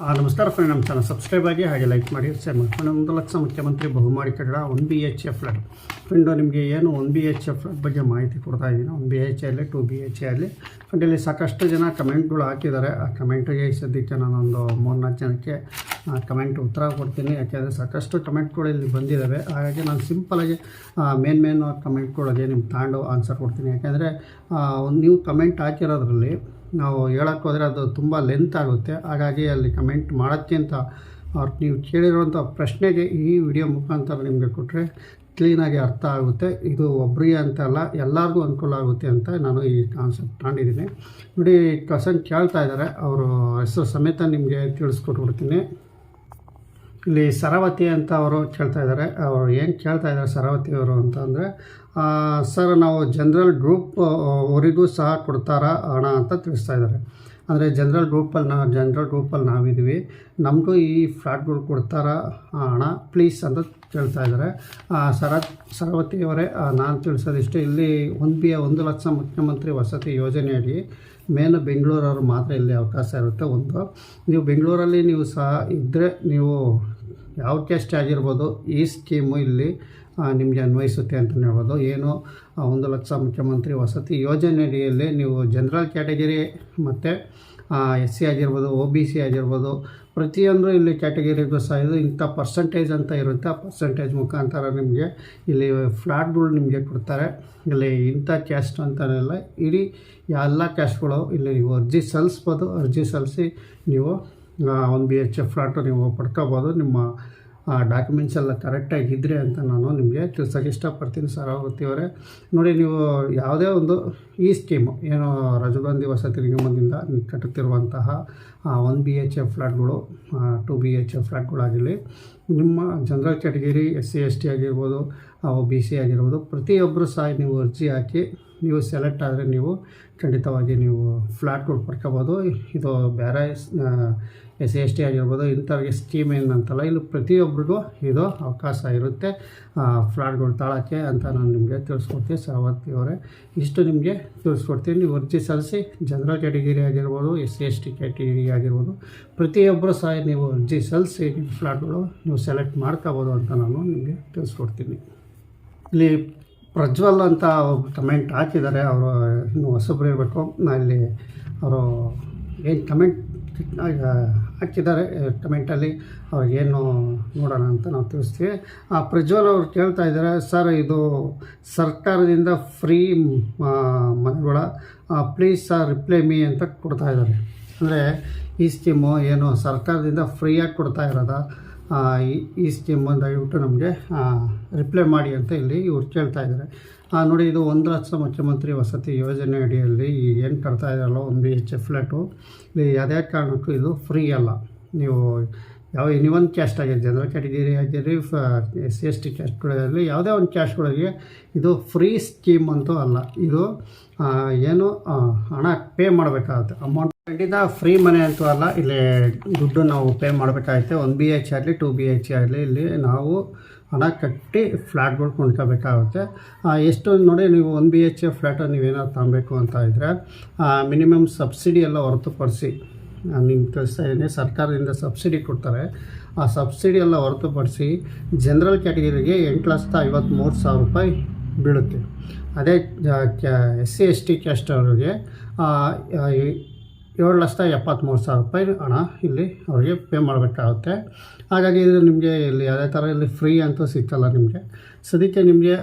ನಮಸ್ಕಾರ ಫ್ರೆಂಡ್ ನಮ್ಮ channel subscribe ಆಗಿ ಹಾಗೆ ಲೈಕ್ ಮಾಡಿ ಶೇರ್ ಮಾಡಿ. ಫ್ರೆಂಡ್ ಒಂದು ಲಕ್ಷ ಮುಖ್ಯಮಂತ್ರಿ ಬಹುಮಾಡಿ ಕಟ್ಟಡ one B H A flat friend ನಿಮಗೆ ಏನು one B H A flat ಬಗ್ಗೆ ಮಾಹಿತಿ ಕೊಡ್ತಾ ಇದ್ದೀನಿ ಒನ್ ಬಿ ಎಚ್ ಆಗಲಿ ಟು ಬಿ ಎಚ್ ಆಗಲಿ ಫ್ರೆಂಡ್ ಇಲ್ಲಿ ಸಾಕಷ್ಟು ಜನ ಕಮೆಂಟ್ಗಳು ಹಾಕಿದ್ದಾರೆ. ಆ ಕಮೆಂಟಿಗೆ ಸದ್ಯಕ್ಕೆ ನಾನೊಂದು ಮೂರ್ನಾಲ್ಕು ಜನಕ್ಕೆ ಕಮೆಂಟ್ ಉತ್ತರ ಕೊಡ್ತೀನಿ. ಯಾಕೆಂದರೆ ಸಾಕಷ್ಟು ಕಮೆಂಟ್ಗಳು ಇಲ್ಲಿ ಬಂದಿದ್ದಾವೆ ಹಾಗಾಗಿ ನಾನು ಸಿಂಪಲಾಗಿ ಮೇನ್ ಮೇನ್ ಕಮೆಂಟ್ಗಳಿಗೆ ನಿಮ್ಗೆ ತಾಂಡು ಆನ್ಸರ್ ಕೊಡ್ತೀನಿ. ಯಾಕೆಂದರೆ ನೀವು ಕಮೆಂಟ್ ಹಾಕಿರೋದ್ರಲ್ಲಿ ನಾವು ಹೇಳಕ್ಕೆ ಹೋದರೆ ಅದು ತುಂಬ ಲೆಂತ್ ಆಗುತ್ತೆ. ಹಾಗಾಗಿ ಅಲ್ಲಿ ಕಮೆಂಟ್ ಮಾಡೋಕ್ಕಿಂತ ಅವ್ರು ನೀವು ಕೇಳಿರುವಂಥ ಪ್ರಶ್ನೆಗೆ ಈ ವಿಡಿಯೋ ಮುಖಾಂತರ ನಿಮಗೆ ಕೊಟ್ಟರೆ ಕ್ಲೀನಾಗಿ ಅರ್ಥ ಆಗುತ್ತೆ. ಇದು ಒಬ್ಬರಿಗೆ ಅಂತ ಅಲ್ಲ, ಎಲ್ಲರಿಗೂ ಅನುಕೂಲ ಆಗುತ್ತೆ ಅಂತ ನಾನು ಈ ಕಾನ್ಸೆಪ್ಟ್ ತಗೊಂಡಿದ್ದೀನಿ. ನೋಡಿ, ಕಸನ್ ಕೇಳ್ತಾ ಇದ್ದಾರೆ ಅವರು ಹೆಸರು ಸಮೇತ ನಿಮಗೆ ತಿಳಿಸ್ಕೊಟ್ಬಿಡ್ತೀನಿ. ಇಲ್ಲಿ ಸರವತಿ ಅಂತ ಅವರು ಕೇಳ್ತಾ ಇದ್ದಾರೆ. ಅವರು ಏನು ಕೇಳ್ತಾ ಇದ್ದಾರೆ ಸರವತಿ ಅವರು ಅಂತ ಅಂದರೆ ಸರ್ ನಾವು ಜನರಲ್ ಗ್ರೂಪ್ ಅವರಿಗೂ ಸಹ ಕೊಡ್ತಾರಾ ಹಣ ಅಂತ ತಿಳಿಸ್ತಾ ಇದ್ದಾರೆ. ಅಂದರೆ ಜನರಲ್ ಗ್ರೂಪಲ್ಲಿ ನಾವು ಜನರಲ್ ಗ್ರೂಪಲ್ಲಿ ನಾವಿದ್ದೀವಿ. ನಮಗೂ ಈ ಫ್ಲಾಟ್ಗಳು ಕೊಡ್ತಾರಾ ಹಣ, ಪ್ಲೀಸ್ ಅಂತ ಕೇಳ್ತಾ ಇದ್ದಾರೆ. ಸರ ಸರವತಿಯವರೇ ನಾನು ತಿಳಿಸೋದಿಷ್ಟು, ಇಲ್ಲಿ ಒಂದು ಬಿ, ಒಂದು ಲಕ್ಷ ಮುಖ್ಯಮಂತ್ರಿ ವಸತಿ ಯೋಜನೆಯಡಿ ಮೇನ್ ಬೆಂಗಳೂರವ್ರು ಮಾತ್ರ ಇಲ್ಲಿ ಅವಕಾಶ ಇರುತ್ತೆ ಒಂದು. ನೀವು ಬೆಂಗಳೂರಲ್ಲಿ ನೀವು ಸಹ ಇದ್ದರೆ ನೀವು ಯಾವ ಕ್ಯಾಸ್ಟ್ ಆಗಿರ್ಬೋದು ಈ ಸ್ಕೀಮು ಇಲ್ಲಿ ನಿಮಗೆ ಅನ್ವಯಿಸುತ್ತೆ ಅಂತ ಹೇಳ್ಬೋದು. ಏನು ಒಂದು ಲಕ್ಷ ಮುಖ್ಯಮಂತ್ರಿ ವಸತಿ ಯೋಜನೆಯಡಿಯಲ್ಲಿ ನೀವು ಜನರಲ್ ಕ್ಯಾಟಗರಿ ಮತ್ತು ಎಸ್ ಸಿ ಆಗಿರ್ಬೋದು, ಒ ಬಿ ಸಿ ಆಗಿರ್ಬೋದು, ಪ್ರತಿಯೊಂದು ಇಲ್ಲಿ ಕ್ಯಾಟಗರಿಗೂ ಸಹ ಇದು ಇಂಥ ಪರ್ಸಂಟೇಜ್ ಅಂತ ಇರುತ್ತೆ. ಆ ಪರ್ಸಂಟೇಜ್ ಮುಖಾಂತರ ನಿಮಗೆ ಇಲ್ಲಿ ಫ್ಲಾಟ್ಗಳು ನಿಮಗೆ ಕೊಡ್ತಾರೆ. ಇಲ್ಲಿ ಇಂಥ ಕ್ಯಾಸ್ಟ್ ಅಂತನೆಲ್ಲ ಇಡೀ ಎಲ್ಲ ಕ್ಯಾಸ್ಟ್ಗಳು ಇಲ್ಲಿ ನೀವು ಅರ್ಜಿ ಸಲ್ಲಿಸ್ಬೋದು. ಅರ್ಜಿ ಸಲ್ಲಿಸಿ ನೀವು ಒಂದು ಬಿ ಎಚ್ ಎಫ್ ಫ್ಲಾಟು ನೀವು ಪಡ್ಕೋಬೋದು. ನಿಮ್ಮ ಡಾಕ್ಯುಮೆಂಟ್ಸ್ ಎಲ್ಲ ಕರೆಕ್ಟಾಗಿ ಇದ್ದರೆ ಅಂತ ನಾನು ನಿಮಗೆ ತಿಳ್ಸೋಕೆ ಇಷ್ಟಪಡ್ತೀನಿ ಸರ್. ಅವರೇ, ನೋಡಿ ನೀವು ಯಾವುದೇ ಒಂದು ಈ ಸ್ಕೀಮು ಏನು ರಾಜಗಾಂಧಿ ಗಾಂಧಿ ವಸತಿ ನಿಗಮದಿಂದ ಕಟ್ಟುತ್ತಿರುವಂತಹ ಒನ್ ಬಿ ಎಚ್ ಎಫ್ ಫ್ಲಾಟ್ಗಳು ಟು ಬಿ ಎಚ್ ಎಫ್ ಫ್ಲಾಟ್ಗಳಾಗಿರಲಿ ನಿಮ್ಮ general category S C S T ಆಗಿರ್ಬೋದು ಬಿ ಸಿ ಆಗಿರ್ಬೋದು ಪ್ರತಿಯೊಬ್ಬರು ಸಹ ನೀವು ಅರ್ಜಿ ಹಾಕಿ ನೀವು ಸೆಲೆಕ್ಟ್ ಆದರೆ ನೀವು ಖಂಡಿತವಾಗಿ ನೀವು ಫ್ಲ್ಯಾಟ್ಗಳು ಪಡ್ಕೋಬೋದು. ಇದು ಬೇರೆ ಎಸ್ ಸಿ ಎಸ್ ಟಿ ಆಗಿರ್ಬೋದು, ಇಂಥವ್ರಿಗೆ ಸ್ಕೀಮ್ ಏನಂತಲ್ಲ, ಇಲ್ಲಿ ಪ್ರತಿಯೊಬ್ಬರಿಗೂ ಇದು ಅವಕಾಶ ಇರುತ್ತೆ. ಫ್ಲಾಟ್ಗಳು ತಾಳೋಕ್ಕೆ ಅಂತ ನಾನು ನಿಮಗೆ ತಿಳಿಸ್ಕೊಡ್ತೀನಿ ಸಾವತ್ತಿ ಅವರೇ. ಇಷ್ಟು ನಿಮಗೆ ತಿಳಿಸ್ಕೊಡ್ತೀನಿ. ನೀವು ಅರ್ಜಿ ಸಲ್ಲಿಸಿ ಜನರಲ್ ಕ್ಯಾಟಗಿರಿ ಆಗಿರ್ಬೋದು S C S T category ಆಗಿರ್ಬೋದು ಪ್ರತಿಯೊಬ್ಬರು ಸಹ ನೀವು ಅರ್ಜಿ ಸಲ್ಲಿಸಿ ಫ್ಲಾಟ್ಗಳು ನೀವು ಸೆಲೆಕ್ಟ್ ಮಾಡ್ಕೋಬೋದು ಅಂತ ನಾನು ನಿಮಗೆ ತಿಳಿಸ್ಕೊಡ್ತೀನಿ. ಇಲ್ಲಿ ಪ್ರಜ್ವಲ್ ಅಂತ ಕಮೆಂಟ್ ಹಾಕಿದ್ದಾರೆ, ಅವರು ಇನ್ನು ಹೊಸಬ್ರು ಇರಬೇಕು. ಅಲ್ಲಿ ಅವರು ಏನು ಕಮೆಂಟ್ ಹಾಕಿದ್ದಾರೆ ಕಮೆಂಟಲ್ಲಿ ಅವ್ರಿಗೇನು ನೋಡೋಣ ಅಂತ ನಾವು ತಿಳಿಸ್ತೀವಿ. ಆ, ಪ್ರಜ್ವಲ್ ಅವ್ರು ಕೇಳ್ತಾ ಇದ್ದಾರೆ, ಸರ್, ಇದು ಸರ್ಕಾರದಿಂದ ಫ್ರೀ ಮನೆಗಳ ಪ್ಲೀಸ್ ಸರ್ ರಿಪ್ಲೈ ಮೀ ಅಂತ ಕೊಡ್ತಾ ಇದ್ದಾರೆ. ಅಂದರೆ ಈ ಸ್ಕೀಮು ಏನು ಸರ್ಕಾರದಿಂದ ಫ್ರೀಯಾಗಿ ಕೊಡ್ತಾ ಇರೋದ? ಈ ಸ್ಕೀಮ್ ದಯವಿಟ್ಟು ನಮಗೆ ರಿಪ್ಲೈ ಮಾಡಿ ಅಂತ ಇಲ್ಲಿ ಇವ್ರು ಕೇಳ್ತಾ ಇದ್ದಾರೆ. ನೋಡಿ, ಇದು ಒಂದು ಲಕ್ಷ ಮುಖ್ಯಮಂತ್ರಿ ವಸತಿ ಯೋಜನೆ ಅಡಿಯಲ್ಲಿ ಏನು ಕಟ್ತಾ ಇದ್ದಾರಲ್ಲ ಒಂದು ಬಿ ಎಚ್ ಎಫ್ ಫ್ಲ್ಯಾಟು ಇಲ್ಲಿ ಯಾವುದೇ ಕಾರಣಕ್ಕೂ ಇದು ಫ್ರೀ ಅಲ್ಲ. ನೀವು ಯಾವ ಎನಿ ಒಂದು ಕ್ಯಾಸ್ಟ್ ಆಗಿದೆ ಜನರಲ್ ಕ್ಯಾಟಗಿರಿ ಆಗಿರಲಿ ಎಸ್ ಸಿ ಎಸ್ ಟಿ ಕ್ಯಾಸ್ಟ್ಗಳಲ್ಲಿ ಯಾವುದೇ ಒಂದು ಕ್ಯಾಸ್ಟ್ಗಳಿಗೆ ಇದು ಫ್ರೀ ಸ್ಕೀಮ್ ಅಂತೂ ಅಲ್ಲ. ಇದು ಏನು ಹಣ ಪೇ ಮಾಡಬೇಕಾಗುತ್ತೆ. ಅಮೌಂಟ್ ಖಂಡಿತ ಫ್ರೀ ಮನೆ ಅಂತೂ ಅಲ್ಲ, ಇಲ್ಲಿ ದುಡ್ಡು ನಾವು ಪೇ ಮಾಡಬೇಕಾಗುತ್ತೆ. ಒನ್ ಬಿ ಎಚ್ ಆಗಲಿ ಟು ಬಿ ಎಚ್ ಆಗಲಿ, ಇಲ್ಲಿ ನಾವು ಹಣ ಕಟ್ಟಿ ಫ್ಲ್ಯಾಟ್ಗಳು ಕೊಂಡ್ಕೋಬೇಕಾಗುತ್ತೆ. ಎಷ್ಟು ನೋಡಿ ನೀವು ಒನ್ ಬಿ ಎಚ್ ಫ್ಲ್ಯಾಟು ನೀವೇನಾದ್ರು ತಗೊಬೇಕು ಅಂತ ಇದ್ದರೆ ಮಿನಿಮಮ್ ಸಬ್ಸಿಡಿ ಎಲ್ಲ ಹೊರತುಪಡಿಸಿ ನಿಮ್ಗೆ ತಿಳಿಸ್ತಾ ಇದ್ದೀನಿ ಸರ್ಕಾರದಿಂದ ಸಬ್ಸಿಡಿ ಕೊಡ್ತಾರೆ, ಆ ಸಬ್ಸಿಡಿ ಎಲ್ಲ ಹೊರತುಪಡಿಸಿ ಜನರಲ್ ಕ್ಯಾಟಗರಿಗೆ ಎಂಟು ಲಕ್ಷದ ಐವತ್ತ್ಮೂರು ಸಾವಿರ ರೂಪಾಯಿ ಬೀಳುತ್ತೆ. ಅದೇ S C S T caste ಅವರಿಗೆ ಏಳು ಲಕ್ಷದ ಎಪ್ಪತ್ತ್ಮೂರು ಸಾವಿರ ರೂಪಾಯಿ ಹಣ ಇಲ್ಲಿ ಅವರಿಗೆ ಪೇ ಮಾಡಬೇಕಾಗುತ್ತೆ. ಹಾಗಾಗಿ ಇದು ನಿಮಗೆ ಇಲ್ಲಿ ಯಾವುದೇ ಥರ ಇಲ್ಲಿ ಫ್ರೀ ಅಂತೂ ಸಿಗ್ತಲ್ಲ ನಿಮಗೆ. ಸದ್ಯಕ್ಕೆ ನಿಮಗೆ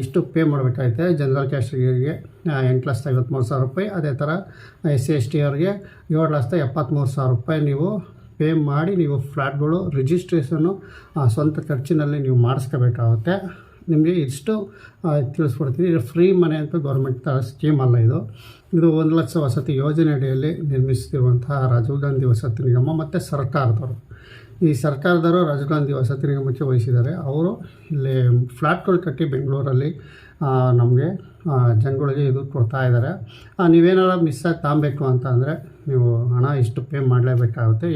ಇಷ್ಟು ಪೇ ಮಾಡಬೇಕಾಗುತ್ತೆ. ಜನರಲ್ ಕ್ಯಾಸ್ಟ್ರಿಗೆ ಎಂಟು ಲಕ್ಷದ ಐವತ್ತ್ಮೂರು ಸಾವಿರ ರೂಪಾಯಿ. ಅದೇ ಥರ ಎಸ್ ಸಿ ಎಸ್ ಟಿ ಅವರಿಗೆ ಏಳು ಲಕ್ಷದ ಎಪ್ಪತ್ತ್ಮೂರು ಸಾವಿರ ರೂಪಾಯಿ ನೀವು ಪೇ ಮಾಡಿ ನೀವು ಫ್ಲ್ಯಾಟ್ಗಳು ರಿಜಿಸ್ಟ್ರೇಷನ್ನು ಸ್ವಂತ ಖರ್ಚಿನಲ್ಲಿ ನೀವು ಮಾಡಿಸ್ಕೋಬೇಕಾಗುತ್ತೆ. ನಿಮಗೆ ಇಷ್ಟು ತಿಳಿಸ್ಕೊಡ್ತೀನಿ. ಇದು ಫ್ರೀ ಮನೆ ಅಂತ ಗೌರ್ಮೆಂಟ್ ಸ್ಕೀಮ್ ಅಲ್ಲ ಇದು. ಇದು ಒಂದು ಲಕ್ಷ ವಸತಿ ಯೋಜನೆ ಅಡಿಯಲ್ಲಿ ನಿರ್ಮಿಸ್ತಿರುವಂತಹ ರಾಜೀವ್ ಗಾಂಧಿ ವಸತಿ ನಿಗಮ ಮತ್ತು ಸರ್ಕಾರದವರು. ಈ ಸರ್ಕಾರದವರು ರಾಜೀವ್ ಗಾಂಧಿ ವಸತಿ ನಿಗಮಕ್ಕೆ ವಹಿಸಿದ್ದಾರೆ. ಅವರು ಇಲ್ಲಿ ಫ್ಲ್ಯಾಟ್ಗಳು ಕಟ್ಟಿ ಬೆಂಗಳೂರಲ್ಲಿ ನಮಗೆ ಜನಗಳಿಗೆ ಇದು ಕೊಡ್ತಾ ಇದ್ದಾರೆ. ಆ, ನೀವೇನಾರ ಮಿಸ್ ಆಗಿ ತಗೊಬೇಕು ಅಂತ ಅಂದರೆ ನೀವು ಹಣ ಇಷ್ಟು ಪೇ ಮಾಡಲೇಬೇಕಾಗುತ್ತೆ.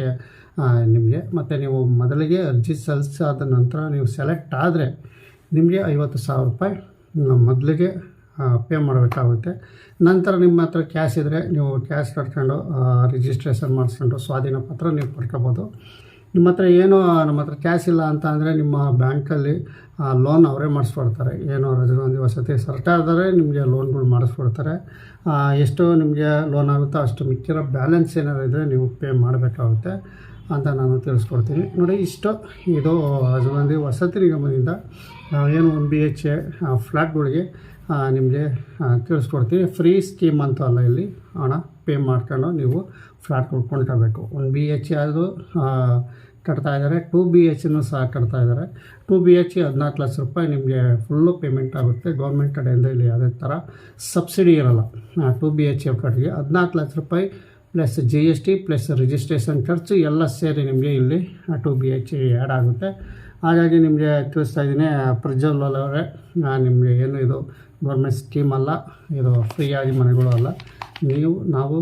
ನಿಮಗೆ. ಮತ್ತು ನೀವು ಮೊದಲಿಗೆ ಅರ್ಜಿ ಸಲ್ಲಿಸಾದ ನಂತರ ನೀವು ಸೆಲೆಕ್ಟ್ ಆದರೆ ನಿಮಗೆ ಐವತ್ತು ಸಾವಿರ ರೂಪಾಯಿ ಮೊದಲಿಗೆ ಪೇ ಮಾಡಬೇಕಾಗುತ್ತೆ. ನಂತರ ನಿಮ್ಮ ಹತ್ರ ಕ್ಯಾಶ್ ಇದ್ದರೆ ನೀವು ಕ್ಯಾಶ್ ಕಟ್ಕೊಂಡು ರಿಜಿಸ್ಟ್ರೇಷನ್ ಮಾಡಿಸ್ಕೊಂಡು ಸ್ವಾಧೀನ ಪತ್ರ ನೀವು ಪಡ್ಕೋಬೋದು. ನಿಮ್ಮ ಹತ್ರ ಏನು, ನಮ್ಮ ಹತ್ರ ಕ್ಯಾಶ್ ಇಲ್ಲ ಅಂತ ಅಂದರೆ ನಿಮ್ಮ ಬ್ಯಾಂಕಲ್ಲಿ ಲೋನ್ ಅವರೇ ಮಾಡಿಸ್ಕೊಡ್ತಾರೆ. ಏನೋ ರಜಗಾಂಧಿ ವಸತಿ ಸರ್ಕಾರದವರೇ ನಿಮಗೆ ಲೋನ್ಗಳು ಮಾಡಿಸ್ಕೊಡ್ತಾರೆ. ಎಷ್ಟು ನಿಮಗೆ ಲೋನ್ ಆಗುತ್ತೋ ಅಷ್ಟು ಮಿಕ್ಕಿರೋ ಬ್ಯಾಲೆನ್ಸ್ ಏನಾದ್ರು ಇದ್ದರೆ ನೀವು ಪೇ ಮಾಡಬೇಕಾಗುತ್ತೆ ಅಂತ ನಾನು ತಿಳಿಸ್ಕೊಡ್ತೀನಿ. ನೋಡಿ ಇಷ್ಟು, ಇದು ರಾಜೀವ್ ವಸತಿ ನಿಗಮದಿಂದ ಏನು ಒಂದು ಬಿ ಎಚ್ ಎ ಫ್ಲ್ಯಾಟ್ಗಳಿಗೆ ನಿಮಗೆ ತಿಳಿಸ್ಕೊಡ್ತೀವಿ. ಫ್ರೀ ಸ್ಕೀಮ್ ಅಂತ ಅಲ್ಲ ಇಲ್ಲಿ. ಹಣ ಪೇ ಮಾಡ್ಕೊಂಡು ನೀವು ಫ್ಲ್ಯಾಟ್ ಕೊಂಡ್ಕೊಳ್ಬೇಕು. ಒಂದು ಬಿ ಎಚ್ ಎ ಅದು ಕಟ್ತಾ ಇದ್ದಾರೆ. ಟು ಬಿ ಎಚ್ನು ಸಹ ಕಟ್ತಾ ಇದ್ದಾರೆ. ಟು ಬಿ ಎಚ್ ಹದಿನಾಲ್ಕು ಲಕ್ಷ ರೂಪಾಯಿ ನಿಮಗೆ ಫುಲ್ಲು ಪೇಮೆಂಟ್ ಆಗುತ್ತೆ. ಗೌರ್ಮೆಂಟ್ ಕಡೆಯಿಂದ ಇಲ್ಲಿ ಯಾವುದೇ ಥರ ಸಬ್ಸಿಡಿ ಇರೋಲ್ಲ. ಟು ಬಿ ಎಚ್ ಎಫ್ ಕಟ್ಟಿಗೆ ಹದಿನಾಲ್ಕು ಲಕ್ಷ ರೂಪಾಯಿ plus G S T plus registration ಖರ್ಚು ಎಲ್ಲ ಸೇರಿ ನಿಮಗೆ ಇಲ್ಲಿ ಟು ಬಿ ಎಚ್ ಆ್ಯಡ್ ಆಗುತ್ತೆ. ಹಾಗಾಗಿ ನಿಮಗೆ ತಿಳಿಸ್ತಾ ಇದ್ದೀನಿ ಪ್ರಜ್ವಲ್ ಅವರೇ ನಿಮಗೆ ಏನು ಇದು ಗೌರ್ಮೆಂಟ್ ಸ್ಕೀಮ್ ಅಲ್ಲ, ಇದು ಫ್ರೀಯಾಗಿ ಮನೆಗಳು ಅಲ್ಲ. ನೀವು, ನಾವು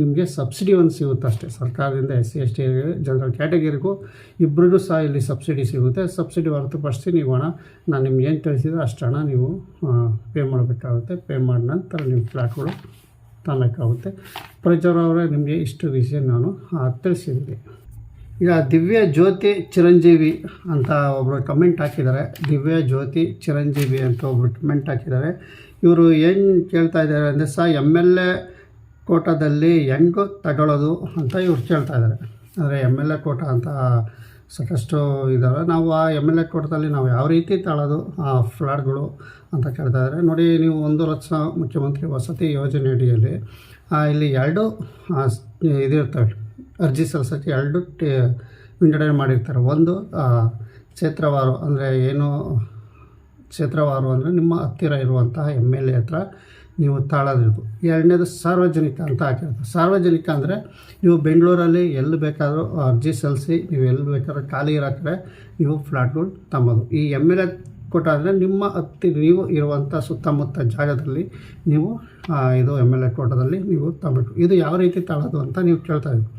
ನಿಮಗೆ ಸಬ್ಸಿಡಿ ಒಂದು ಸಿಗುತ್ತೆ ಅಷ್ಟೇ. ಸರ್ಕಾರದಿಂದ S C, S T, general ಕ್ಯಾಟಗರಿಗೂ ಇಬ್ಬರಿಗೂ ಸಹ ಇಲ್ಲಿ ಸಬ್ಸಿಡಿ ಸಿಗುತ್ತೆ. ಸಬ್ಸಿಡಿ ಹೊರತುಪಡಿಸಿ ನೀವು ಹಣ, ನಾನು ನಿಮ್ಗೆ ಏನು ತಿಳಿಸಿದ್ರೆ ಅಷ್ಟು ಹಣ ನೀವು ಪೇ ಮಾಡಬೇಕಾಗುತ್ತೆ. ಪೇ ಮಾಡಿದ ನಂತರ ನಿಮ್ಮ ಫ್ಲ್ಯಾಟ್ಗಳು ತಗೊಬೇಕಾಗುತ್ತೆ. ಪ್ರಜ್ವಲ್ ಅವರೇ, ನಿಮಗೆ ಇಷ್ಟು ವಿಷಯ ನಾನು ತಿಳಿಸಿದ್ದೀನಿ. ಈಗ ದಿವ್ಯ ಜ್ಯೋತಿ ಚಿರಂಜೀವಿ ಅಂತ ಒಬ್ಬರು ಕಮೆಂಟ್ ಹಾಕಿದ್ದಾರೆ. ದಿವ್ಯ ಜ್ಯೋತಿ ಚಿರಂಜೀವಿ ಅಂತ ಒಬ್ಬರು ಕಮೆಂಟ್ ಹಾಕಿದ್ದಾರೆ. ಇವರು ಏನು ಕೇಳ್ತಾ ಇದ್ದಾರೆ ಅಂದರೆ ಸಹ ಎಂ ಎಲ್ ಎ ಕೋಟಾದಲ್ಲಿ ಹೆಂಗು ತಗೊಳ್ಳೋದು ಅಂತ ಇವ್ರು ಕೇಳ್ತಾ ಇದ್ದಾರೆ. ಅಂದರೆ ಎಂ ಎಲ್ ಎ ಕೋಟ ಅಂತ ಸಾಕಷ್ಟು ಇದ್ದಾರೆ ನಾವು ಆ ಎಂ ಎಲ್ ಎ ಕೋಟದಲ್ಲಿ ನಾವು ಯಾವ ರೀತಿ ತಗೊಳ್ಳೋದು ಆ ಫ್ಲಾಟ್ಗಳು ಅಂತ ಕೇಳ್ತಾ ಇದ್ದಾರೆ. ನೋಡಿ, ನೀವು ಒಂದು ಲಕ್ಷ ಮುಖ್ಯಮಂತ್ರಿ ವಸತಿ ಯೋಜನೆ ಅಡಿಯಲ್ಲಿ ಇಲ್ಲಿ ಎರಡು ಇದಿರ್ತವೆ. ಅರ್ಜಿ ಸಲ್ಲಿಸೋಕ್ಕೆ ಎರಡು ಟಿ ವಿಂಗಡಣೆ ಮಾಡಿರ್ತಾರೆ. ಒಂದು ಕ್ಷೇತ್ರವಾರು, ಅಂದರೆ ಏನು, ಕ್ಷೇತ್ರವಾರು ಅಂದರೆ ನಿಮ್ಮ ಹತ್ತಿರ ಇರುವಂತಹ ಎಂ ಎಲ್ ಎ ಹತ್ರ ನೀವು ತಾಳೋದಿರ್ಬೋದು ಎರಡನೇದು ಸಾರ್ವಜನಿಕ ಅಂತ ಹಾಕಿರ್ತಾರೆ. ಸಾರ್ವಜನಿಕ ಅಂದರೆ ನೀವು ಬೆಂಗಳೂರಲ್ಲಿ ಎಲ್ಲಿ ಬೇಕಾದರೂ ಅರ್ಜಿ ಸಲ್ಲಿಸಿ, ನೀವು ಎಲ್ಲಿ ಬೇಕಾದ್ರೂ ಖಾಲಿ ಇರೋ ಕಡೆ ನೀವು ಫ್ಲಾಟ್ಗಳು ತಂಬೋದು ಈ ಎಂ ಎಲ್ ಎ ಕೊಟ್ಟ ಅಂದರೆ ನಿಮ್ಮ ಹತ್ತಿ ನೀವು ಇರುವಂಥ ಸುತ್ತಮುತ್ತ ಜಾಗದಲ್ಲಿ ನೀವು ಇದು ಎಂ ಎಲ್ ಎ ಕೋಟದಲ್ಲಿ ನೀವು ತಗೋಬೇಕು ಇದು ಯಾವ ರೀತಿ ತಗೊಳ್ಳೋದು ಅಂತ ನೀವು ಕೇಳ್ತಾ ಇದ್ದೀವಿ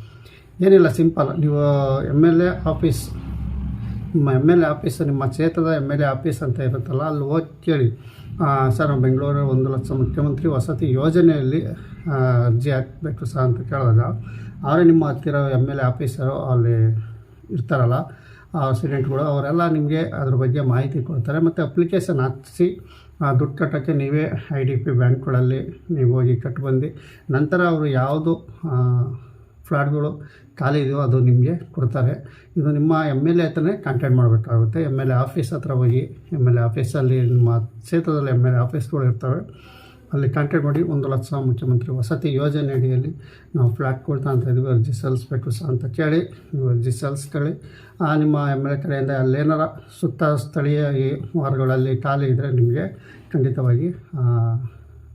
ಏನಿಲ್ಲ, ಸಿಂಪಲ್. ನೀವು ಎಂ ಎಲ್ ಎ ಆಫೀಸ್, ನಿಮ್ಮ ಎಂ ಎಲ್ ಎ ಆಫೀಸ್, ನಿಮ್ಮ ಕ್ಷೇತ್ರದ ಎಂ ಎಲ್ ಎ ಆಫೀಸ್ ಅಂತ ಇರುತ್ತಲ್ಲ, ಅಲ್ಲಿ ಹೋಗಿ ಕೇಳಿ. ಸರ್ ಬೆಂಗಳೂರು ಒಂದು ಲಕ್ಷ ಮುಖ್ಯಮಂತ್ರಿ ವಸತಿ ಯೋಜನೆಯಲ್ಲಿ ಅರ್ಜಿ ಹಾಕಬೇಕು ಸರ್ ಅಂತ ಕೇಳಿದಾಗ, ಅವರೇ ನಿಮ್ಮ ಹತ್ತಿರ ಎಂ ಎಲ್ ಎ ಆಫೀಸರು ಅಲ್ಲಿ ಇರ್ತಾರಲ್ಲ ಸ್ಟೂಡೆಂಟ್ಗಳು ಅವರೆಲ್ಲ ನಿಮಗೆ ಅದ್ರ ಬಗ್ಗೆ ಮಾಹಿತಿ ಕೊಡ್ತಾರೆ. ಮತ್ತು ಅಪ್ಲಿಕೇಶನ್ ಹಾಕಿಸಿ ದುಡ್ಡು ಕಟ್ಟೋಕ್ಕೆ ನೀವೇ ಐ ಡಿ ಪಿ ಬ್ಯಾಂಕ್ಗಳಲ್ಲಿ ನೀವು ಹೋಗಿ ಕಟ್ಟು ಬಂದು ನಂತರ ಅವರು ಯಾವುದು ಫ್ಲಾಟ್ಗಳು ಖಾಲಿ ಇದೆಯೋ ಅದು ನಿಮಗೆ ಕೊಡ್ತಾರೆ. ಇದು ನಿಮ್ಮ ಎಂ ಎಲ್ ಎ ಹತ್ರನೇ ಕಾಂಟ್ಯಾಕ್ಟ್ ಮಾಡಬೇಕಾಗುತ್ತೆ. ಎಂ ಎಲ್ ಎ ಆಫೀಸ್ ಹತ್ರ ಹೋಗಿ ಎಂ ಎಲ್ ಎ ಆಫೀಸಲ್ಲಿ ನಿಮ್ಮ ಕ್ಷೇತ್ರದಲ್ಲಿ ಎಂ ಎಲ್ ಎ ಆಫೀಸ್ಗಳು ಇರ್ತವೆ. ಅಲ್ಲಿ ಕಾಂಟ್ಯಾಕ್ಟ್ ಒಂದು ಲಕ್ಷ ಮುಖ್ಯಮಂತ್ರಿ ವಸತಿ ಯೋಜನೆ ಅಡಿಯಲ್ಲಿ ನಾವು ಫ್ಲ್ಯಾಟ್ ಕೊಡ್ತಾ ಅಂತ ಇದ್ದೀವಿ ಅರ್ಜಿ ಸಲ್ಲಿಸ್ಬೇಕು ಸಹ ಅಂತ ಕೇಳಿ ನೀವು ಅರ್ಜಿ ಸಲ್ಲಿಸ್ಕೊಳ್ಳಿ. ಆ, ನಿಮ್ಮ ಎಂ ಎಲ್ ಎ ಕಡೆಯಿಂದ ಅಲ್ಲೇನಾರ ಸುತ್ತ ಸ್ಥಳೀಯ ವಾರಗಳಲ್ಲಿ ಖಾಲಿ ಇದ್ದರೆ ನಿಮಗೆ ಖಂಡಿತವಾಗಿ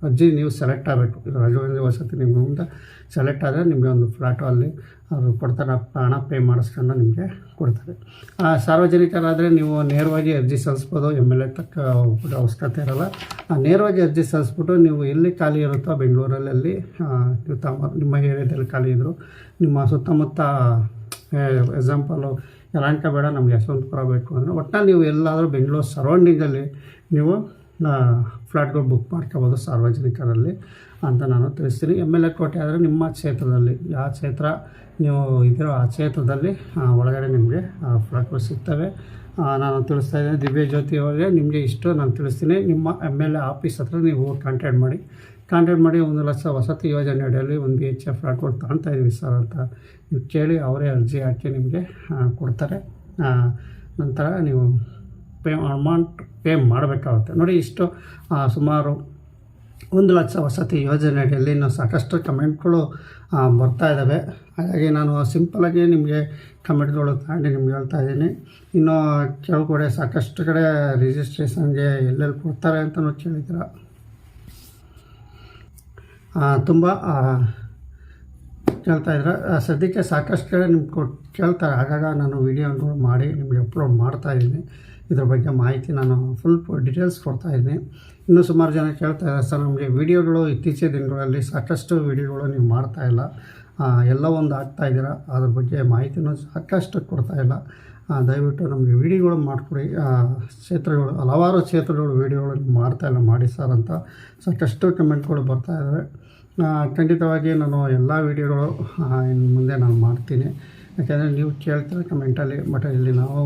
ಆ, ಅರ್ಜಿ ನೀವು ಸೆಲೆಕ್ಟ್ ಆಗಬೇಕು. ಇದು ವಸತಿ ವಸತಿ ನಿಗಮದಿಂದ ಸೆಲೆಕ್ಟ್ ಆದರೆ ನಿಮಗೆ ಒಂದು ಫ್ಲಾಟು ಅಲ್ಲಿ ಅವರು ಕೊಡ್ತಾರೆ ಹಣ ಪೇ ಮಾಡಿಸ್ಕೊಂಡು ನಿಮಗೆ ಕೊಡ್ತಾರೆ. ಆ, ಸಾರ್ವಜನಿಕರಾದರೆ ನೀವು ನೇರವಾಗಿ ಅರ್ಜಿ ಸಲ್ಲಿಸ್ಬೋದು ಎಂ ಎಲ್ ಎ ತಕ್ಕ ಅವಶ್ಯಕತೆ ಇರೋಲ್ಲ. ಆ, ನೇರವಾಗಿ ಅರ್ಜಿ ಸಲ್ಲಿಸ್ಬಿಟ್ಟು ನೀವು ಎಲ್ಲಿ ಖಾಲಿ ಇರುತ್ತೋ ಬೆಂಗಳೂರಲ್ಲಿ ನೀವು ತಮ್ಮ ನಿಮ್ಮ ಏರಿಯಾದಲ್ಲಿ ಖಾಲಿ ಇದ್ದರು ನಿಮ್ಮ ಸುತ್ತಮುತ್ತ ಎಕ್ಸಾಂಪಲು ಯಲಹಂಕ ಬೇಡ ನಮಗೆ ಯಶವಂತಪುರ ಬೇಕು ಅಂದರೆ ಒಟ್ಟು ನೀವು ಎಲ್ಲಾದರೂ ಬೆಂಗಳೂರು ಸರೌಂಡಿಂಗಲ್ಲಿ ನೀವು ಫ್ಲ್ಯಾಟ್ಗಳು ಬುಕ್ ಮಾಡ್ಕೋಬೋದು ಸಾರ್ವಜನಿಕರಲ್ಲಿ ಅಂತ ನಾನು ತಿಳಿಸ್ತೀನಿ. ಎಂ ಎಲ್ ಎ ಕೋಟೆ ಆದರೆ ನಿಮ್ಮ ಕ್ಷೇತ್ರದಲ್ಲಿ, ಯಾವ ಕ್ಷೇತ್ರ ನೀವು ಇದ್ದೀರೋ ಆ ಕ್ಷೇತ್ರದಲ್ಲಿ ಒಳಗಡೆ ನಿಮಗೆ ಫ್ಲಾಟ್ಗಳು ಸಿಗ್ತವೆ. ನಾನು ತಿಳಿಸ್ತಾ ಇದ್ದೇನೆ, ದಿವ್ಯ ಜ್ಯೋತಿ ಅವರಿಗೆ ನಿಮಗೆ ಇಷ್ಟು ನಾನು ತಿಳಿಸ್ತೀನಿ. ನಿಮ್ಮ ಎಂ ಎಲ್ ಎ ಆಫೀಸ್ ಹತ್ರ ನೀವು ಕಾಂಟ್ಯಾಕ್ಟ್ ಮಾಡಿ. ಕಾಂಟ್ಯಾಕ್ಟ್ ಮಾಡಿ ಒಂದು ಲಕ್ಷ ವಸತಿ ಯೋಜನೆ ಅಡಿಯಲ್ಲಿ ಒಂದು ಬಿ ಎಚ್ ಎಫ್ ಫ್ಲ್ಯಾಟ್ಗಳು ತಗೊಳ್ತಾ ಇದ್ದೀವಿ ಸರ್ ಅಂತ ನೀವು ಕೇಳಿ ಅವರೇ ಅರ್ಜಿ ಹಾಕಿ ನಿಮಗೆ ಕೊಡ್ತಾರೆ. ನಂತರ ನೀವು ಅಮೌಂಟ್ ಪೇ ಮಾಡಬೇಕಾಗುತ್ತೆ. ನೋಡಿ ಇಷ್ಟು ಸುಮಾರು ಒಂದು ಲಕ್ಷ ವಸತಿ ಯೋಜನೆ ಅಡಿಯಲ್ಲಿ ಇನ್ನೂ ಸಾಕಷ್ಟು ಕಮೆಂಟ್ಗಳು ಬರ್ತಾ ಇದ್ದಾವೆ ಹಾಗಾಗಿ ನಾನು ಸಿಂಪಲಾಗಿ ನಿಮಗೆ ಕಮೆಂಟ್ಗಳು ತಾಂಡಿ ನಿಮ್ಗೆ ಹೇಳ್ತಾ ಇದ್ದೀನಿ. ಇನ್ನು ಕಡೆ ಸಾಕಷ್ಟು ಕಡೆ ರಿಜಿಸ್ಟ್ರೇಷನ್ಗೆ ಎಲ್ಲೆಲ್ಲಿ ಕೊಡ್ತಾರೆ ಅಂತಲೂ ಕೇಳಿದ್ರ ತುಂಬ ಕೇಳ್ತಾ ಇದ್ರೆ. ಸದ್ಯಕ್ಕೆ ಸಾಕಷ್ಟು ಕಡೆ ನಿಮ್ಗೆ ಕೊಟ್ಟು ಕೇಳ್ತಾರೆ. ಆಗಾಗ ನಾನು ವೀಡಿಯೋಗಳು ಮಾಡಿ ನಿಮಗೆ ಅಪ್ಲೋಡ್ ಮಾಡ್ತಾ ಇದ್ದೀನಿ. ಇದ್ರ ಬಗ್ಗೆ ಮಾಹಿತಿ ನಾನು ಫುಲ್ ಡೀಟೇಲ್ಸ್ ಕೊಡ್ತಾ ಇದ್ದೀನಿ. ಇನ್ನೂ ಸುಮಾರು ಜನ ಕೇಳ್ತಾ ಇದ್ದಾರೆ, ಸರ್, ನಮಗೆ ವೀಡಿಯೋಗಳು ಇತ್ತೀಚಿನ ದಿನಗಳಲ್ಲಿ ಸಾಕಷ್ಟು ವೀಡಿಯೋಗಳು ನೀವು ಮಾಡ್ತಾ ಇಲ್ಲ. ಎಲ್ಲ ಒಂದು ಆಗ್ತಾ ಇದ್ದೀರಾ? ಅದ್ರ ಬಗ್ಗೆ ಮಾಹಿತಿನೂ ಸಾಕಷ್ಟು ಕೊಡ್ತಾ ಇಲ್ಲ. ದಯವಿಟ್ಟು ನಮಗೆ ವಿಡಿಯೋಗಳು ಮಾಡಿಕೊಡಿ. ಕ್ಷೇತ್ರಗಳು, ಹಲವಾರು ಕ್ಷೇತ್ರಗಳು ವಿಡಿಯೋಗಳು ಮಾಡ್ತಾ ಇಲ್ಲ, ಮಾಡಿ ಸರ್ ಅಂತ ಸಾಕಷ್ಟು ಕಮೆಂಟ್ಗಳು ಬರ್ತಾ ಇದ್ದಾವೆ ಖಂಡಿತವಾಗಿ ನಾನು ಎಲ್ಲ ವೀಡಿಯೋಗಳು ಇನ್ನು ಮುಂದೆ ನಾನು ಮಾಡ್ತೀನಿ. ಯಾಕೆಂದರೆ ನೀವು ಕೇಳ್ತೀರ ಕಮೆಂಟಲ್ಲಿ, ಬಟ್ ಇಲ್ಲಿ ನಾವು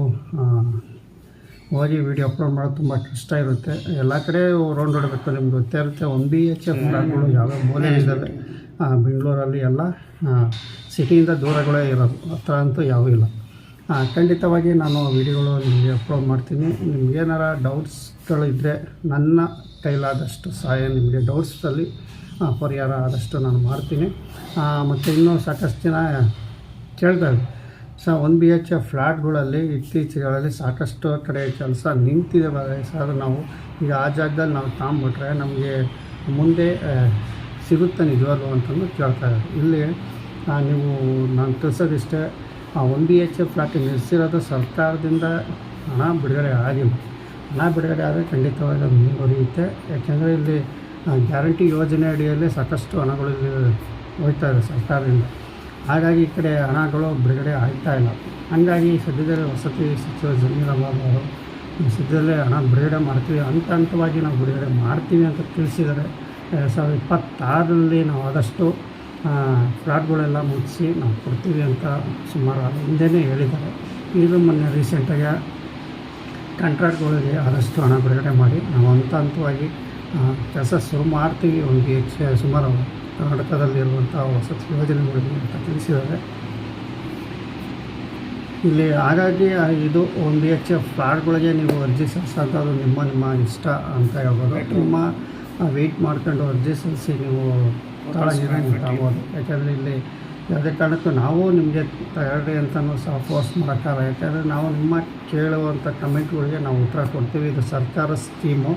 ಹೋಗಿ ವೀಡಿಯೋ ಅಪ್ಲೋಡ್ ಮಾಡೋದು ತುಂಬ ಕಷ್ಟ ಇರುತ್ತೆ. ಎಲ್ಲ ಕಡೆ ರೌಂಡ್ ಹೊಡಬೇಕು ನಿಮ್ಗೆ ಗೊತ್ತೇ ಇರುತ್ತೆ. ಒನ್ ಬಿ ಎಚ್ ಎಫ್ ಫ್ಲಾಟ್ಗಳು ಯಾವ್ಯಾವ ಮೂಲೆ ಇದ್ದಾವೆ ಬೆಂಗಳೂರಲ್ಲಿ ಎಲ್ಲ ಸಿಟಿಯಿಂದ ದೂರಗಳೇ ಇರೋದು. ಹತ್ರ ಅಂತೂ ಯಾವೂ ಇಲ್ಲ. ಖಂಡಿತವಾಗಿ ನಾನು ವೀಡಿಯೋಗಳು ನಿಮಗೆ ಅಪ್ಲೋಡ್ ಮಾಡ್ತೀನಿ. ನಿಮ್ಗೇನಾರ ಡೌಟ್ಸ್ಗಳು ಇದ್ದರೆ ನನ್ನ ಕೈಲಾದಷ್ಟು ಸಹಾಯ ನಿಮಗೆ ಡೌಟ್ಸಲ್ಲಿ ಪರಿಹಾರ ಆದಷ್ಟು ನಾನು ಮಾಡ್ತೀನಿ. ಮತ್ತು ಇನ್ನೂ ಸಾಕಷ್ಟು ಜನ ಕೇಳ್ತಾರೆ so one B H A ಫ್ಲ್ಯಾಟ್ಗಳಲ್ಲಿ ಇತ್ತೀಚೆಗಳಲ್ಲಿ ಸಾಕಷ್ಟು ಕಡೆ ಕೆಲಸ ನಿಂತಿದೆ ಸರ್ ನಾವು ಈಗ ಆ ಜಾಗದಲ್ಲಿ ನಾವು ತಾಂಬಿಟ್ರೆ ನಮಗೆ ಮುಂದೆ ಆ, ಸಿಗುತ್ತೆ ನಿಜವಾಗ್ಲೂ ಅಂತಂದು ಕೇಳ್ತಾ ಇದ್ದಾರೆ ಇಲ್ಲಿ ಆ, ನೀವು ನಾನು ತಿಳಿಸೋದಿಷ್ಟೇ one B H A flat ನಿಲ್ಲಿಸಿರೋದು ಸರ್ಕಾರದಿಂದ ಹಣ ಬಿಡುಗಡೆ ಆಗಿಲ್ಲ. ಹಣ ಬಿಡುಗಡೆ ಆದರೆ ಖಂಡಿತವಾಗಿ ಅದು ಮುಂದುವರಿಯುತ್ತೆ. ಯಾಕೆಂದರೆ ಇಲ್ಲಿ ಗ್ಯಾರಂಟಿ ಯೋಜನೆ ಅಡಿಯಲ್ಲಿ ಸಾಕಷ್ಟು ಹಣಗಳು ಹೋಗ್ತಾ ಇದೆ ಸರ್ಕಾರದಿಂದ. ಹಾಗಾಗಿ ಈ ಕಡೆ ಹಣಗಳು ಬಿಡುಗಡೆ ಆಗ್ತಾ ಇಲ್ಲ. ಹಂಗಾಗಿ ಸದ್ಯದಲ್ಲೇ ವಸತಿ ಸಚಿವ ಜಮೀರ್ ಅಹಮದ್ ಅವರು ಸದ್ಯದಲ್ಲೇ ಹಣ ಬಿಡುಗಡೆ ಮಾಡ್ತೀವಿ, ಹಂತ ಹಂತವಾಗಿ ನಾವು ಬಿಡುಗಡೆ ಮಾಡ್ತೀವಿ ಅಂತ ತಿಳಿಸಿದರೆ ಎರಡು ಸಾವಿರದ ಇಪ್ಪತ್ತಾರರಲ್ಲಿ ನಾವು ಆದಷ್ಟು ಫ್ಲಾಟ್ಗಳೆಲ್ಲ ಮುಗಿಸಿ ನಾವು ಕೊಡ್ತೀವಿ ಅಂತ ಸುಮಾರು ಹಿಂದೆಯೇ ಹೇಳಿದ್ದಾರೆ. ಇದು ಮೊನ್ನೆ ರೀಸೆಂಟಾಗಿ ಕಾಂಟ್ರಾಕ್ಟ್ಗಳಿಗೆ ಆದಷ್ಟು ಹಣ ಬಿಡುಗಡೆ ಮಾಡಿ ನಾವು ಹಂತ ಹಂತವಾಗಿ ಕೆಲಸ ಶುರು ಮಾಡ್ತೀವಿ ಒಂದು ಸುಮಾರು ಕರ್ನಾಟಕದಲ್ಲಿರುವಂಥ ವಸತಿ ಯೋಜನೆಗಳಿಗೆ ಅಂತ ತಿಳಿಸಿದ್ದಾರೆ. ಇಲ್ಲಿ ಹಾಗಾಗಿ ಇದು ಒಂದು ಬಿ ಎಚ್ ಎಫ್ ಫ್ಲಾಟ್ಗಳಿಗೆ ನೀವು ಅರ್ಜಿ ಸಲ್ಲಿಸೋದು ನಿಮ್ಮ ನಿಮ್ಮ ಇಷ್ಟ ಅಂತ ಹೇಳ್ಬೋದು. ನಿಮ್ಮ ವೆಯ್ಟ್ ಮಾಡ್ಕೊಂಡು ಅರ್ಜಿ ಸಲ್ಲಿಸಿ ನೀವು ತಗೊಳ್ಳೋಂಗಿದ್ರೆ ಯಾಕೆಂದರೆ ಇಲ್ಲಿ ಯಾವುದೇ ಕಾರಣಕ್ಕೂ ನಾವು ನಿಮಗೆ ತಯಾರಿ ಅಂತಲೂ ಸಹ ಫೋರ್ಸ್ ಮಾಡೋಕ್ಕಾಗಲ್ಲ. ಯಾಕೆಂದರೆ ನಾವು ನಿಮ್ಮ ಕೇಳುವಂಥ ಕಮೆಂಟ್ಗಳಿಗೆ ನಾವು ಉತ್ತರ ಕೊಡ್ತೀವಿ. ಇದು ಸರ್ಕಾರ ಸ್ಕೀಮು.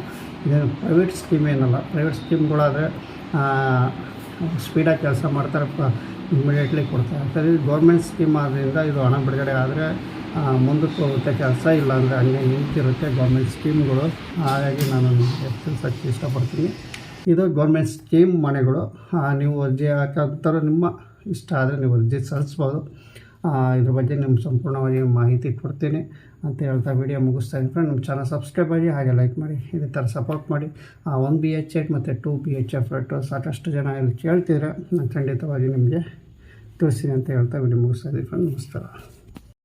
ಇದೇನು ಪ್ರೈವೇಟ್ ಸ್ಕೀಮ್ ಏನಲ್ಲ. ಪ್ರೈವೇಟ್ ಸ್ಕೀಮ್ಗಳಾದರೆ ಸ್ಪೀಡಾಗಿ ಕೆಲಸ ಮಾಡ್ತಾರೆ ಇಮಿಡಿಯೇಟ್ಲಿ ಕೊಡ್ತಾರೆ. ಇದು ಗೌರ್ಮೆಂಟ್ ಸ್ಕೀಮ್ ಆದ್ದರಿಂದ ಇದು ಹಣ ಬಿಡುಗಡೆ ಆದರೆ ಮುಂದಕ್ಕೆ ಹೋಗುತ್ತೆ ಕೆಲಸ ಇಲ್ಲ ಅಂದರೆ ಹಂಗೆ ನಿಂತಿರುತ್ತೆ ಗೌರ್ಮೆಂಟ್ ಸ್ಕೀಮ್ಗಳು ಹಾಗಾಗಿ ನಾನು ನಿಮಗೆ ತಿಳಿಸೋಕ್ಕೆ ಇಷ್ಟಪಡ್ತೀನಿ. ಇದು ಗೌರ್ಮೆಂಟ್ ಸ್ಕೀಮ್ ಮನೆಗಳು. ನೀವು ಅರ್ಜಿ ಹಾಕೋಂಥರ ನಿಮ್ಮ ಇಷ್ಟ ಆದರೆ ನೀವು ಅರ್ಜಿ ಸಲ್ಲಿಸ್ಬೋದು. ಇದ್ರ ಬಗ್ಗೆ ನಿಮ್ಮ ಸಂಪೂರ್ಣವಾಗಿ ಮಾಹಿತಿ ಕೊಡ್ತೀನಿ. ಅಂತ ಹೇಳ್ತಾ ವಿಡಿಯೋ ಮುಗಿಸ್ತಾ ಇದ್ದೀನಿ ಫ್ರೆಂಡ್ ನಮ್ಮ ಚಾನಲ್ ಸಬ್ಸ್ಕ್ರೈಬ್ ಆಗಿ ಹಾಗೆ ಲೈಕ್ ಮಾಡಿ, ಇದೇ ಥರ ಸಪೋರ್ಟ್ ಮಾಡಿ. ಒನ್ ಬಿ ಎಚ್ ಎಟ್ ಮತ್ತು two B H F rate ಸಾಕಷ್ಟು ಜನ ಇಲ್ಲಿ ಕೇಳ್ತಿದ್ರೆ ನಾನು ಖಂಡಿತವಾಗಿ ನಿಮಗೆ ತಿಳಿಸ್ತೀನಿ ಅಂತ ಹೇಳ್ತಾ ವಿಡಿಯೋ ಮುಗಿಸ್ತಾ ಇದ್ದೀನಿ ಫ್ರೆಂಡ್ ನಮಸ್ಕಾರ.